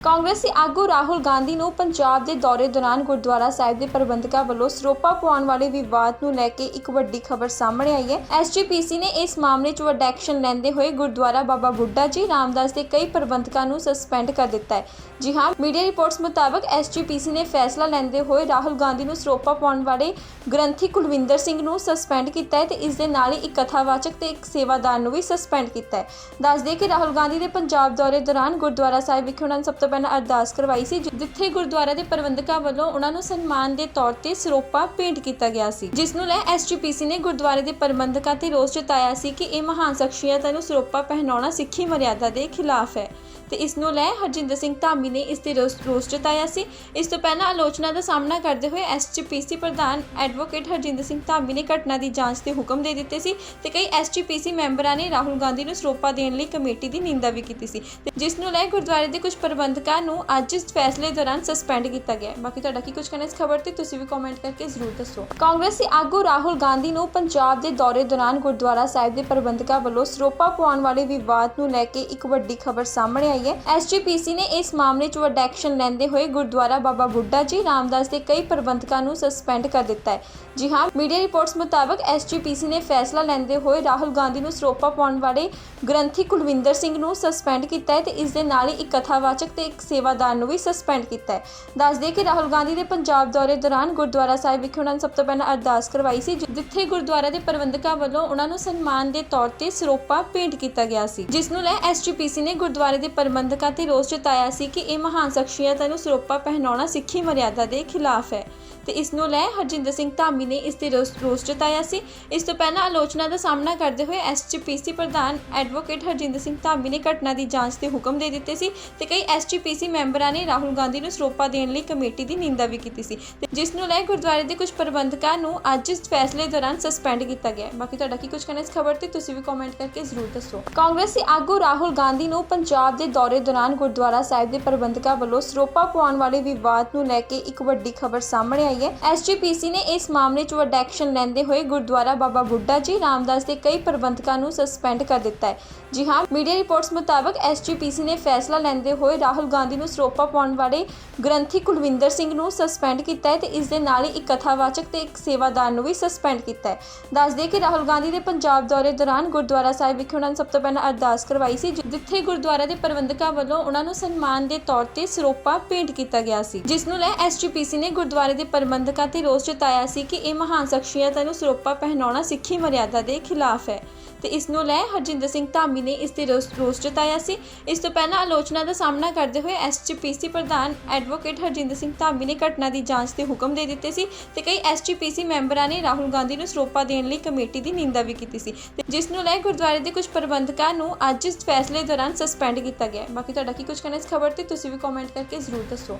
ਕਾਂਗਰਸੀ ਆਗੂ ਰਾਹੁਲ ਗਾਂਧੀ ਨੂੰ ਪੰਜਾਬ ਦੇ ਦੌਰੇ ਦੌਰਾਨ ਗੁਰਦੁਆਰਾ ਸਾਹਿਬ ਦੇ ਪ੍ਰਬੰਧਕਾਂ ਵੱਲੋਂ ਸਰੋਪਾ ਪਾਉਣ ਵਾਲੇ ਵਿਵਾਦ ਨੂੰ ਲੈ ਕੇ ਇੱਕ ਵੱਡੀ ਖਬਰ ਸਾਹਮਣੇ ਆਈ ਹੈ। ਐਸਜੀਪੀਸੀ ਨੇ ਇਸ ਮਾਮਲੇ 'ਚ ਵੱਡਾ ਐਕਸ਼ਨ ਲੈਂਦੇ ਹੋਏ ਗੁਰਦੁਆਰਾ ਬਾਬਾ ਬੁੱਢਾ ਜੀ ਰਾਮਦਾਸ ਦੇ ਕਈ ਪ੍ਰਬੰਧਕਾਂ ਨੂੰ ਸਸਪੈਂਡ ਕਰ ਦਿੱਤਾ ਹੈ। ਜੀ ਹਾਂ, ਮੀਡੀਆ ਰਿਪੋਰਟਸ ਮੁਤਾਬਕ ਐਸਜੀਪੀਸੀ ਨੇ ਫੈਸਲਾ ਲੈਂਦੇ ਹੋਏ ਰਾਹੁਲ ਗਾਂਧੀ ਨੂੰ ਸਰੋਪਾ ਪਾਉਣ ਵਾਲੇ ਗ੍ਰੰਥੀ ਕੁਲਵਿੰਦਰ ਸਿੰਘ ਨੂੰ ਸਸਪੈਂਡ ਕੀਤਾ ਹੈ ਤੇ ਇਸ ਦੇ ਨਾਲ ਹੀ ਇੱਕ ਕਥਾਵਾਚਕ ਤੇ ਇੱਕ ਸੇਵਾਦਾਰ ਨੂੰ ਵੀ ਸਸਪੈਂਡ ਕੀਤਾ ਹੈ। ਦੱਸ ਦਈਏ ਕਿ ਰਾਹੁਲ ਗਾਂਧੀ ਦੇ ਪੰਜਾਬ ਦੌਰੇ ਦੌਰਾਨ ਗੁਰਦੁਆਰਾ ਸਾਹਿਬ ਵਿਖੇ ਉਹਨਾਂ ਨੇ ਸਭ ਤੋਂ ਪਹਿਲਾਂ ਅਰਦਾਸ ਕਰਵਾਈ ਸੀ ਜਿੱਥੇ ਗੁਰਦੁਆਰਾ ਦੇ ਪ੍ਰਬੰਧਕਾਂ ਵੱਲੋਂ ਉਹਨਾਂ ਨੂੰ ਸਨਮਾਨ ਦੇ ਤੌਰ ਤੇ ਸਰੋਪਾ ਭੇਂਟ ਕੀਤਾ ਗਿਆ ਸੀ। ਜਿਸ ਨੂੰ ਲੈ ਐਸਜੀਪੀਸੀ ਨੇ ਗੁਰਦੁਆਰੇ ਦੇ ਪ੍ਰਬੰਧਕਾਂ ਤੇ ਰੋਸ ਜਤਾਇਆ ਸੀ ਕਿ ਇਹ ਮਹਾਨ ਸ਼ਖਸੀਅਤਾਂ ਨੂੰ ਸਰੋਪਾ ਪਹਿਨਾਉਣਾ ਸਿੱਖੀ ਮਰਿਆਦਾ ਦੇ ਖਿਲਾਫ ਹੈ। ਤੇ ਇਸ ਨੂੰ ਲੈ ਹਰਜਿੰਦਰ ਸਿੰਘ ਧਾਮੀ ਨੇ ਇਸ ਤੇ ਰੋਸ ਜਤਾਇਆ ਸੀ। ਇਸ ਤੋਂ ਪਹਿਲਾਂ ਆਲੋਚਨਾ ਦਾ ਸਾਹਮਣਾ ਕਰਦੇ ਹੋਏ ਐਸਜੀਪੀਸੀ ਪ੍ਰਧਾਨ ਐਡਵੋਕੇਟ ਹਰਜਿੰਦਰ ਸਿੰਘ ਧਾਮੀ ਨੇ ਘਟਨਾ ਦੀ ਜਾਂਚ ਦੇ ਹੁਕਮ ਦੇ ਦਿੱਤੇ ਸੀ ਤੇ ਕਈ ਐਸਜੀਪੀਸੀ ਮੈਂਬਰਾਂ ਨੇ ਰਾਹੁਲ ਗਾਂਧੀ ਨੂੰ ਸਰੋਪਾ ਦੇਣ ਲਈ ਕਮੇਟੀ ਦੀ ਨਿੰਦਾ ਵੀ ਕੀਤੀ ਸੀ। ਤੇ ਜਿਸ ਨੂੰ ਲੈ ਗੁਰਦੁਆਰੇ ਦੇ ਕੁਝ ਪ੍ਰਬੰਧਕਾਂ ਨੂੰ ਅੱਜ ਇਸ ਫੈਸਲੇ ਦੌਰਾਨ ਸਸਪੈਂਡ ਕੀਤਾ ਗਿਆ ਹੈ। ਬਾਕੀ ਤੁਹਾਡਾ ਕੀ ਕੁਝ ਕਹਿਣਾ ਇਸ ਖਬਰ ਤੇ, ਤੁਸੀਂ ਵੀ ਕਮੈਂਟ ਕਰਕੇ ਜ਼ਰੂਰ ਦੱਸੋ। ਕਾਂਗਰਸੀ ਆਗੂ ਰਾਹੁਲ ਗਾਂਧੀ ਨੂੰ ਪੰਜਾਬ ਦੇ ਦੌਰੇ ਦੌਰਾਨ ਗੁਰਦੁਆਰਾ ਸਾਹਿਬ ਦੇ ਪ੍ਰਬੰਧਕਾਂ ਵੱਲੋਂ ਸਰੋਪਾ ਪਾਉਣ ਵਾਲੇ ਵਿਵਾਦ ਨੂੰ ਲੈ ਕੇ ਇੱਕ ਵੱਡੀ ਖਬਰ ਸਾਹਮਣੇ ਆਈ ਹੈ। ਐਸਜੀਪੀਸੀ ਨੇ ਇਸ ਮਾਮਲੇ 'ਚ ਵੱਡਾ ਐਕਸ਼ਨ ਲੈਂਦੇ ਹੋਏ ਗੁਰਦੁਆਰਾ ਬਾਬਾ ਬੁੱਢਾ ਜੀ ਰਾਮਦਾਸ ਦੇ ਕਈ ਪ੍ਰਬੰਧਕਾਂ ਨੂੰ ਸਸਪੈਂਡ ਕਰ ਦਿੱਤਾ ਹੈ। ਜੀ ਹਾਂ ਮੀਡੀਆ ਰਿਪੋਰਟਸ ਮੁਤਾਬਕ ਐਸਜੀਪੀਸੀ ਨੇ ਫੈਸਲਾ ਲੈਂਦੇ ਹੋਏ ਰਾਹੁਲ ਗਾਂਧੀ ਨੂੰ ਸਰੋਪਾ ਪਾਉਣ ਵਾਲੇ ਗ੍ਰੰਥੀ ਕੁਲਵਿੰਦਰ ਸਿੰਘ ਨੂੰ ਸਸਪੈਂਡ ਕੀਤਾ ਹੈ ਤੇ ਇਸ ਦੇ ਨਾਲ ਹੀ ਇੱਕ ਕਥਾਵਾਚਕ ਤੇ ਇੱਕ ਸੇਵਾਦਾਰ ਨੂੰ ਵੀ ਸਸਪੈਂਡ ਕੀਤਾ ਹੈ। ਦੱਸ ਦਈਏ ਕਿ ਰਾਹੁਲ ਗਾਂਧੀ ਦੇ ਪੰਜਾਬ ਦੌਰੇ ਦੌਰਾਨ ਗੁਰਦੁਆਰਾ ਸਾਹਿਬ ਵਿਖੇ ਉਹਨਾਂ ਨੇ ਸਭ ਤੋਂ ਪਹਿਲਾਂ ਅਰਦਾਸ ਕਰਵਾਈ ਸੀ ਜਿੱਥੇ ਗੁਰਦੁਆਰਾ ਦੇ ਪ੍ਰਬੰਧਕਾਂ ਵੱਲੋਂ ਉਹਨਾਂ ਨੂੰ ਸਨਮਾਨ ਦੇ ਤੌਰ ਤੇ ਸਰੋਪਾ ਭੇਂਟ ਕੀਤਾ ਗਿਆ ਸੀ। ਜਿਸ ਨੂੰ ਲੈ ਐਸਜੀਪੀਸੀ ਨੇ ਗੁਰਦੁਆਰੇ ਦੇ ਪ੍ਰਬੰਧਕਾਂ ਤੇ ਰੋਸ ਜਤਾਇਆ ਸੀ ਕਿ ਇਹ ਮਹਾਨ ਸ਼ਖਸੀਅਤਾਂ ਨੂੰ ਸਰੋਪਾ ਪਹਿਨਾਉਣਾ ਸਿੱਖੀ ਮਰਿਆਦਾ ਦੇ ਖਿਲਾਫ ਹੈ। ਤੇ ਇਸ ਨੂੰ ਲੈ ਹਰਜਿੰਦਰ ਸਿੰਘ ਧਾਮੀ ਨੇ ਇਸ ਤੇ ਰੋਸ ਰੋਸ ਜਤਾਇਆ ਸੀ। ਇਸ ਤੋਂ ਪਹਿਲਾਂ ਆਲੋਚਨਾ ਦਾ ਸਾਹਮਣਾ ਕਰਦੇ ਹੋਏ ਐਸਜੀਪੀਸੀ ਪ੍ਰਧਾਨ ਐਡਵੋਕੇਟ ਹਰਜਿੰਦਰ ਸਿੰਘ ਧਾਮੀ ਨੇ ਘਟਨਾ ਦੀ ਜਾਂਚ ਦੇ ਹੁਕਮ ਦੇ ਦਿੱਤੇ ਸੀ ਤੇ ਕਈ ਐਸਜੀਪੀਸੀ ਮੈਂਬਰਾਂ ਨੇ ਰਾਹੁਲ ਗਾਂਧੀ ਨੂੰ ਸਰੋਪਾ ਦੇਣ ਲਈ ਕਮੇਟੀ ਦੀ ਨਿੰਦਾ ਵੀ ਕੀਤੀ ਸੀ। ਤੇ ਜਿਸ ਨੂੰ ਲੈ ਗੁਰਦੁਆਰੇ ਦੇ ਕੁਝ ਪ੍ਰਬੰਧਕਾਂ ਨੂੰ ਅੱਜ ਇਸ ਫੈਸਲੇ ਦੌਰਾਨ ਸਸਪੈਂਡ ਕੀਤਾ ਗਿਆ। ਬਾਕੀ ਤੁਹਾਡਾ ਕੀ ਕੁਝ ਕਹਿਣਾ ਇਸ ਖਬਰ ਤੇ ਤੁਸੀਂ ਵੀ ਕਮੈਂਟ ਕਰਕੇ ਜ਼ਰੂਰ ਦੱਸੋ। ਕਾਂਗਰਸੀ ਆਗੂ ਰਾਹੁਲ ਗਾਂਧੀ ਨੂੰ ਪੰਜਾਬ ਦੇ ਦੌਰੇ ਦੌਰਾਨ ਗੁਰਦੁਆਰਾ ਸਾਹਿਬ ਦੇ ਪ੍ਰਬੰਧਕਾਂ ਵੱਲੋਂ ਸਰੋਪਾ ਪਾਉਣ ਵਾਲੇ ਵਿਵਾਦ ਨੂੰ ਲੈ ਕੇ ਇੱਕ ਵੱਡੀ ਖਬਰ ਸਾਹਮਣੇ ਆਈ ਹੈ ਐਸਜੀਪੀਸੀ ਨੇ ਇਸ ਮਾਮਲੇ 'ਚ ਵੱਡਾ ਐਕਸ਼ਨ ਲੈਂਦੇ ਹੋਏ ਗੁਰਦੁਆਰਾ ਬਾਬਾ ਬੁੱਢਾ ਜੀ ਰਾਮਦਾਸ ਦੇ ਕਈ ਪ੍ਰਬੰਧਕਾਂ ਨੂੰ ਸਸਪੈਂਡ ਕਰ ਦਿੱਤਾ ਹੈ। ਜੀ ਹਾਂ, ਮੀਡੀਆ ਰਿਪੋਰਟਸ ਮੁਤਾਬਕ ਐਸਜੀਪੀਸੀ ਨੇ ਫੈਸਲਾ ਲੈਂਦੇ ਹੋਏ ਰਾਹੁਲ ਗਾਂਧੀ ਨੂੰ ਸਰੋਪਾ ਪਾਉਣ ਵਾਲੇ ਗ੍ਰੰਥੀ ਕੁਲਵਿੰਦਰ ਸਿੰਘ ਨੂੰ ਸਸਪੈਂਡ ਕੀਤਾ ਹੈ ਤੇ ਇਸ ਦੇ ਨਾਲ ਹੀ ਇੱਕ ਕਥਾਵਾਚਕ ਤੇ ਇੱਕ ਸੇਵਾਦਾਰ ਨੂੰ ਵੀ ਸਸਪੈਂਡ ਕੀਤਾ ਹੈ। ਦੱਸ ਦਈਏ ਕਿ ਰਾਹੁਲ ਗਾਂਧੀ ਦੇ ਪੰਜਾਬ ਦੌਰੇ ਦੌਰਾਨ ਗੁਰਦੁਆਰਾ ਸਾਹਿਬ ਵਿਖੇ ਉਹਨਾਂ ਨੇ ਸਭ ਤੋਂ ਪਹਿਲਾਂ ਅਰਦਾਸ ਕਰਵਾਈ ਸੀ ਜਿੱਥੇ ਗੁਰਦੁਆਰਾ ਦੇ ਪ੍ਰਬੰਧਕਾਂ ਵੱਲੋਂ ਉਹਨਾਂ ਨੂੰ ਸਨਮਾਨ ਦੇ ਤੌਰ ਤੇ ਸਰੋਪਾ ਭੇਂਟ ਕੀਤਾ ਗਿਆ ਸੀ। ਜਿਸ ਨੂੰ ਲੈ ਐਸਜੀਪੀਸੀ ਨੇ ਗੁਰਦੁਆਰੇ ਦੇ ਪ੍ਰਬੰਧਕਾਂ ਤੇ ਰੋਸ ਜਤਾਇਆ ਸੀ ਕਿ ਇਹ ਮਹਾਨ ਸ਼ਖਸੀਅਤਾਂ ਨੂੰ ਸਰੋਪਾ ਪਹਿਨਾਉਣਾ ਸਿੱਖੀ ਮਰਿਆਦਾ ਦੇ ਖਿਲਾਫ ਹੈ ਤੇ ਇਸ ਨੂੰ ਲੈ ਹਰਜਿੰਦਰ ਸਿੰਘ ਧਾਮੀ ਨੇ ਇਸ ਤੇ ਰੋਸ ਰੋਸ ਜਤਾਇਆ ਸੀ। ਇਸ ਤੋਂ ਪਹਿਲਾਂ ਆਲੋਚਨਾ ਦਾ ਸਾਹਮਣਾ ਕਰਦੇ ਹੋਏ ਐਸਜੀਪੀਸੀ ਪ੍ਰਧਾਨ ਐਡਵੋਕੇਟ ਹਰਜਿੰਦਰ ਸਿੰਘ ਧਾਮੀ ਨੇ ਘਟਨਾ ਦੀ ਜਾਂਚ ਦੇ ਹੁਕਮ ਦੇ ਦਿੱਤੇ ਸੀ ਤੇ ਕਈ ਐਸਜੀਪੀਸੀ ਮੈਂਬਰਾਂ ਨੇ ਰਾਹੁਲ ਗਾਂਧੀ ਨੂੰ ਸਰੋਪਾ ਦੇਣ ਲਈ ਕਮੇਟੀ ਦੀ ਨਿੰਦਾ ਵੀ ਕੀਤੀ ਸੀ ਤੇ ਜਿਸ ਨੂੰ ਲੈ ਗੁਰਦੁਆਰੇ ਦੇ ਕੁਝ ਪ੍ਰਬੰਧਕਾਂ ਨੂੰ ਅੱਜ ਇਸ ਫੈਸਲੇ ਦੌਰਾਨ ਸਸਪੈਂਡ ਕੀਤਾ ਗਿਆ ਬਾਕੀ ਤੁਹਾਡਾ ਕੀ ਕੁਝ ਕਹਿਣਾ ਇਸ ਖਬਰ ਤੇ ਤੁਸੀਂ ਵੀ ਕਮੈਂਟ ਕਰਕੇ ਜ਼ਰੂਰ ਦੱਸੋ।